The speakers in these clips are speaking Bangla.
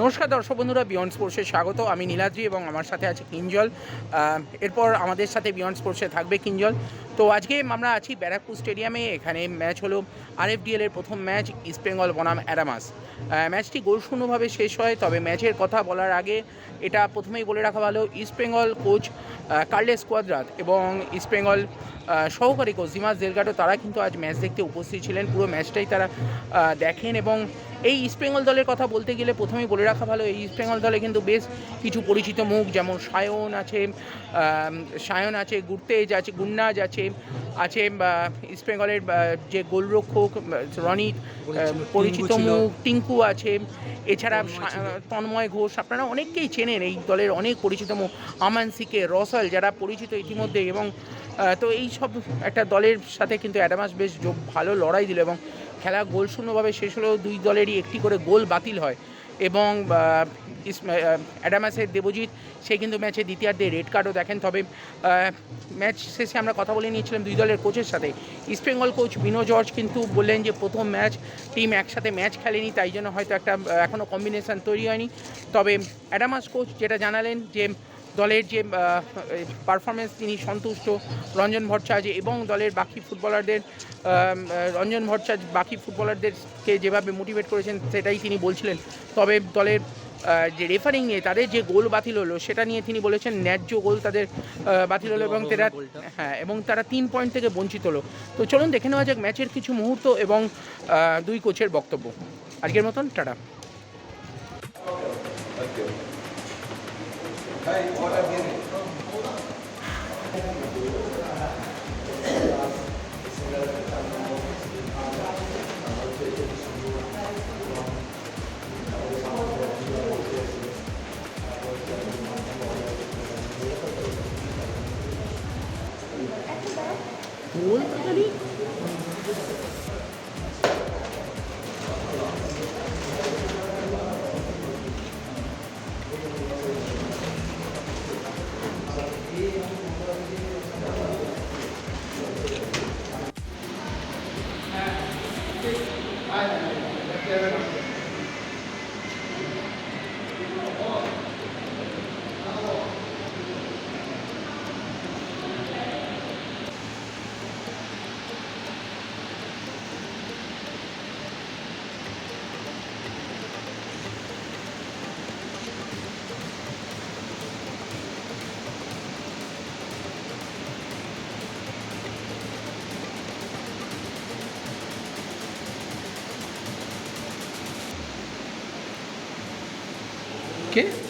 নমস্কার দর্শক বন্ধুরা বিয়ন্ড স্পোর্টসে স্বাগত। আমি নীলাদ্রি এবং আমার সাথে আছে কিঞ্জল। এরপর আমাদের সাথে বিয়ন্ড স্পোর্টসে থাকবে কিঞ্জল। তো আজকে আমরা আছি ব্যারাকপুর স্টেডিয়ামে। এখানে ম্যাচ হলো আরএফডিএল এর প্রথম ম্যাচ ইস্ট বেঙ্গল বনাম অ্যাডামাস আহ, ম্যাচটি গোলশূন্যভাবে শেষ হয় তবে ম্যাচের কথা বলার আগে এটা প্রথমেই বলে রাখা ভালো East Bengal coach Carles Cuadrat এবং ইস্ট বেঙ্গল সহকারী কোচ জিমাস দেলগাটো তারা কিন্তু আজ ম্যাচ দেখতে উপস্থিত ছিলেন। পুরো ম্যাচটাই তারা দেখেন এবং এই ইস্টবেঙ্গল দলের কথা বলতে গেলে প্রথমেই বলে রাখা ভালো এই ইস্টবেঙ্গল দলে কিন্তু বেশ কিছু পরিচিত মুখ যেমন সায়ন আছে সায়ন আছে গুর্তেজ আছে গুন্নাজ আছে আছে ইস্টবেঙ্গলের যে গোলরক্ষক রনিত পরিচিত মুখ টিঙ্কু আছে এছাড়া। তন্ময় ঘোষ আপনারা অনেককেই চেনেন এই দলের অনেক পরিচিত মুখ আমান সিকে রসল যারা পরিচিত ইতিমধ্যে এবং তো এই সব একটা দলের সাথে কিন্তু অ্যাডামাস বেশ ভালো লড়াই দিল এবং খেলা গোল শূন্যভাবে শেষ হলেও দুই দলেরই একটি করে গোল বাতিল হয় এবং অ্যাডামাসের দেবজিৎ, সে কিন্তু ম্যাচে দ্বিতীয়ার্ধে রেড কার্ডও দেখেন। তবে ম্যাচ শেষে আমরা কথা বলে নিয়েছিলাম দুই দলের কোচের সাথে। ইস্টবেঙ্গল কোচ বিনো জর্জ কিন্তু বললেন যে, প্রথম ম্যাচ, টিম একসাথে ম্যাচ খেলেনি, তাই জন্য হয়তো একটা এখনও কম্বিনেশন তৈরি হয়নি। তবে, অ্যাডামাস কোচ যেটা জানালেন যে দলের যে পারফরমেন্স তিনি সন্তুষ্ট, রঞ্জন ভট্টাচার্য এবং দলের বাকি ফুটবলারদের রঞ্জন ভট্টাচার্য বাকি ফুটবলারদেরকে যেভাবে মোটিভেট করেছেন সেটাই তিনি বলছিলেন। তবে দলের যে রেফারিং নিয়ে তাদের যে গোল বাতিল হলো, সেটা নিয়ে তিনি বলেছেন ন্যায্য গোল তাদের বাতিল হলো এবং তারা হ্যাঁ এবং তারা তিন পয়েন্ট থেকে বঞ্চিত হলো। তো চলুন দেখে নেওয়া যাক ম্যাচের কিছু মুহূর্ত এবং দুই কোচের বক্তব্য। আজকের মতন, টাটা। Boa, tá ali. আজকে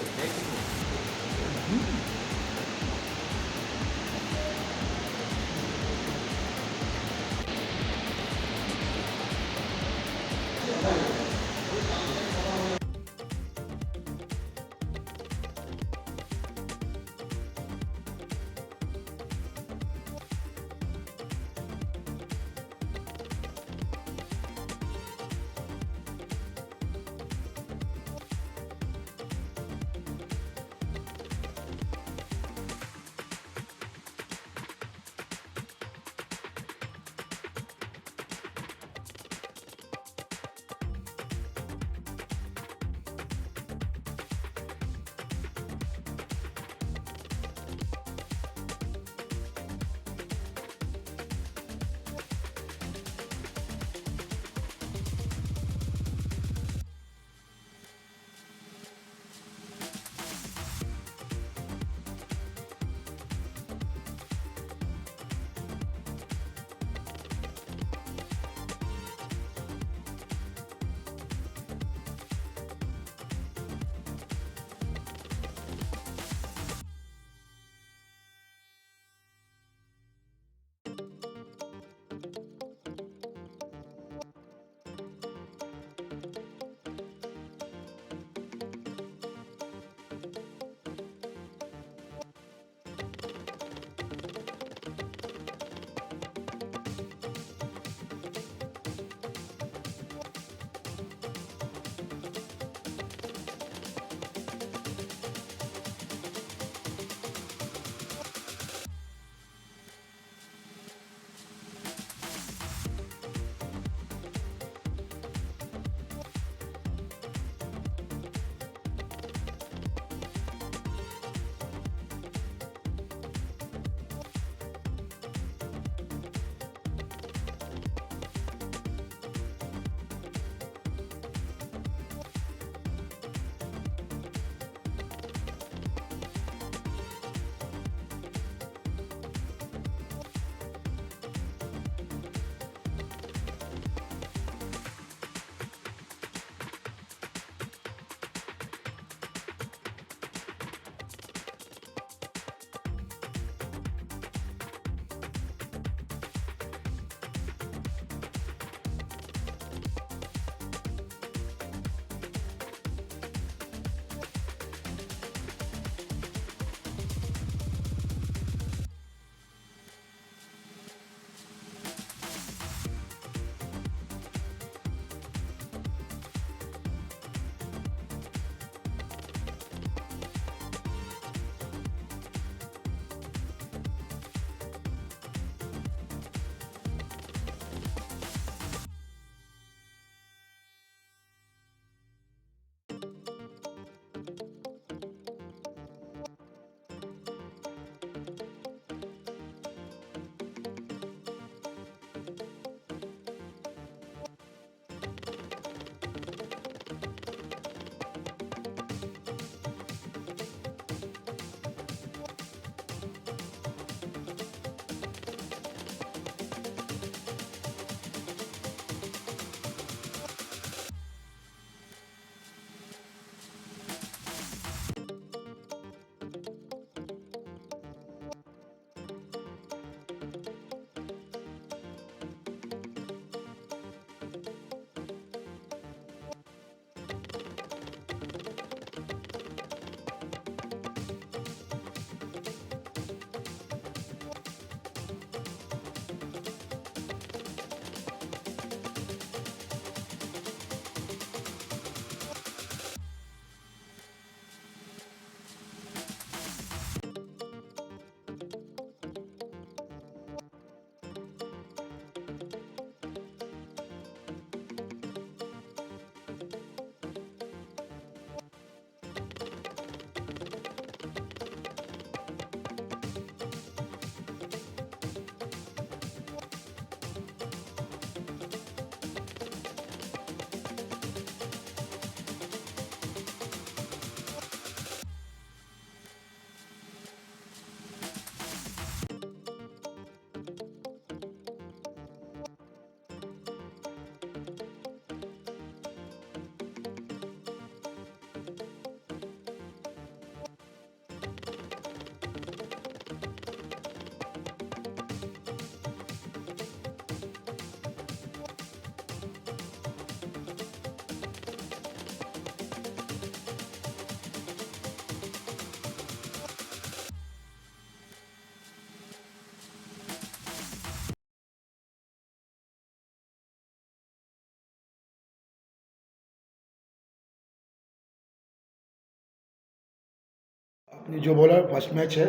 ये जो बोला फ़र्स्ट मैच है।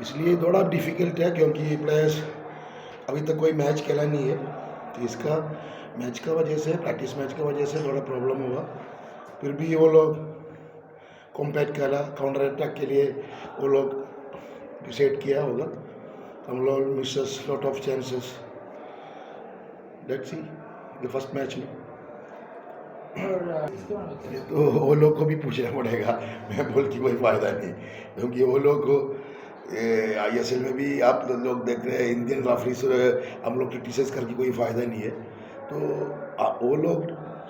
इसलिए थोड़ा डिफ़िकल्ट है क्योंकि ये प्लेयर्स अभी तक कोई मैच खेला नहीं है। तो इसका मैच का वजह से प्रैक्टिस मैच की वजह से थोड़ा प्रॉब्लम हुआ। फिर भी वो लोग कॉम्पैट करा काउंटर अटैक के लिए वो लोग डिसाइड किया होगा। हम लोग misses lot of chances let's see the first match में। तो वो लोग को भी पूछना पड़ेगा। मैं बोल के कोई फ़ायदा नहीं। क्योंकि वो लोग आई एस एल में भी आप लोग देख रहे हैं इंडियन राफरी से हम लोग क्रिटिसाइज करके कोई फ़ायदा नहीं है। तो वो लोग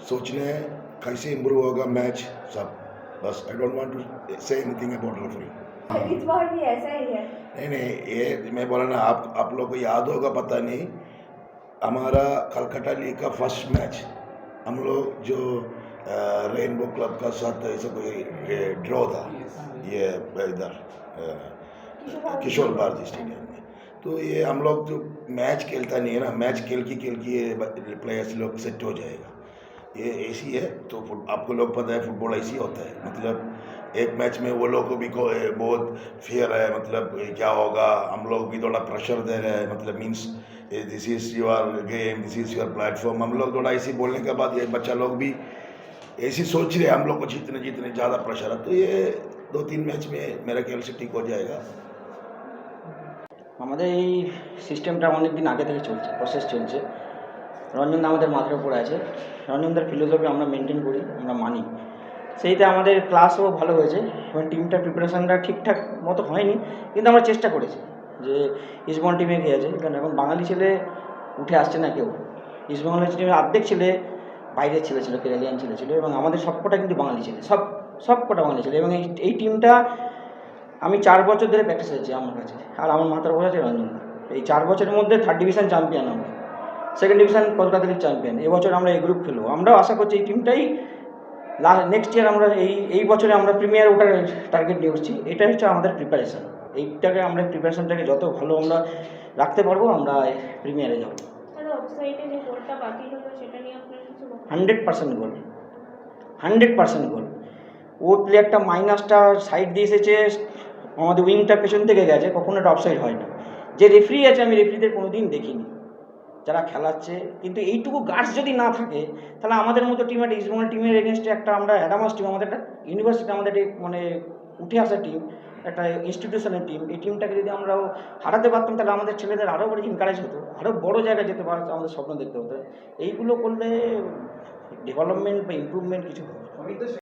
सोचने हैं कैसे इम्प्रूव होगा मैच सब। बस I don't want to say anything about referee इस बार भी ऐसा ही है। नहीं नहीं ये मैं बोला ना आप आप लोग को याद होगा पता नहीं हमारा कलकत्ता लीग का फ़र्स्ट मैच हम लोग जो रेनबो क्लब का साथ ऐसा कोई ड्रॉ था ये इधर किशोर भारती स्टेडियम में। तो ये हम लोग जो मैच खेलता नहीं है ना मैच खेल के खेल के ये प्लेयर्स लोग सेट हो जाएगा। ये ऐसी है तो आपको लोग पता है फुटबॉल ऐसी होता है। मतलब एक मैच में वो लोग को भी को बहुत फियर है मतलब क्या होगा हम लोग भी थोड़ा प्रेशर दे रहे हैं मतलब means this is your game this is your platform हम लोग थोड़ा ऐसे बोलने के बाद ये बच्चा लोग भी ऐसी सोच रहे हैं हम लोग को जीतने जीतने ज़्यादा प्रेशर है तो ये दो तीन मैच में मेरा ख्याल से ठीक हो जाएगा আমাদের এই সিস্টেমটা অনেক দিন আগে থেকে চলছে প্রসেস চলছে রঞ্জনদা আমাদের মাথার উপরে আছে রঞ্জনদার ফিলোসফি আমরা মেনটেন করি আমরা মানি সেইতে আমাদের ক্লাসও ভালো হয়েছে এবং টিমটার প্রিপারেশনটা ঠিকঠাক মতো হয়নি কিন্তু আমরা চেষ্টা করেছি যে ইস্টবেঙ্গল টিমে গিয়েছে কারণ এখন বাঙালি ছেলে উঠে আসছে না কেউ। ইস্টবেঙ্গলের টিমে অর্ধেক ছেলে বাইরের ছেলে ছিল কেরালিয়ান ছেলে ছিল এবং আমাদের সবকটা কিন্তু বাঙালি ছেলে। সব, সবকটা বাঙালি ছেলে। এবং এই টিমটা আমি চার বছর ধরে প্র্যাকটিস হয়েছি আমার কাছে। আর আমার মাথার উপর আছে রঞ্জন এই চার বছরের মধ্যে থার্ড ডিভিশন চ্যাম্পিয়ন আমরা। Second division Kolkata league champion এবছর আমরা এই গ্রুপ খেলব। আমরাও আশা করছি এই টিমটাই লাস্ট নেক্সট ইয়ার আমরা এই এই বছরে আমরা প্রিমিয়ার ওঠার টার্গেট নিয়ে উঠছি এটা হচ্ছে আমাদের প্রিপারেশন এইটাকে আমরা প্রিপারেশনটাকে যত ভালো আমরা রাখতে পারব আমরা প্রিমিয়ারে যাব? Hundred percent goal hundred percent goal ও প্লেয়ারটা মাইনাসটা সাইড দিয়ে এসেছে আমাদের উইংটা পেছন থেকে গেছে কখনো এটা অফসাইড হয় না। যে রেফারি আছে আমি রেফারিদের কোনো দিন দেখিনি। যারা খেলাচ্ছে কিন্তু এইটুকু গার্ডস যদি না থাকে তাহলে আমাদের মতো টিম একটা ইস্টবেঙ্গল টিমের এগেনস্টে একটা আমরা অ্যাডামাস টিম আমাদের একটা ইউনিভার্সিটি আমাদের মানে উঠে আসা টিম একটা ইনস্টিটিউশনের টিম এই টিমটাকে যদি আমরা হারাতে পারতাম, তাহলে আমাদের ছেলেদের আরও বড় ইনকারেজ হতো আরও বড় জায়গায় যেতে পারতো, আমাদের স্বপ্ন দেখতে হতো এইগুলো করলে ডেভেলপমেন্ট বা ইমপ্রুভমেন্ট কিছু হবে।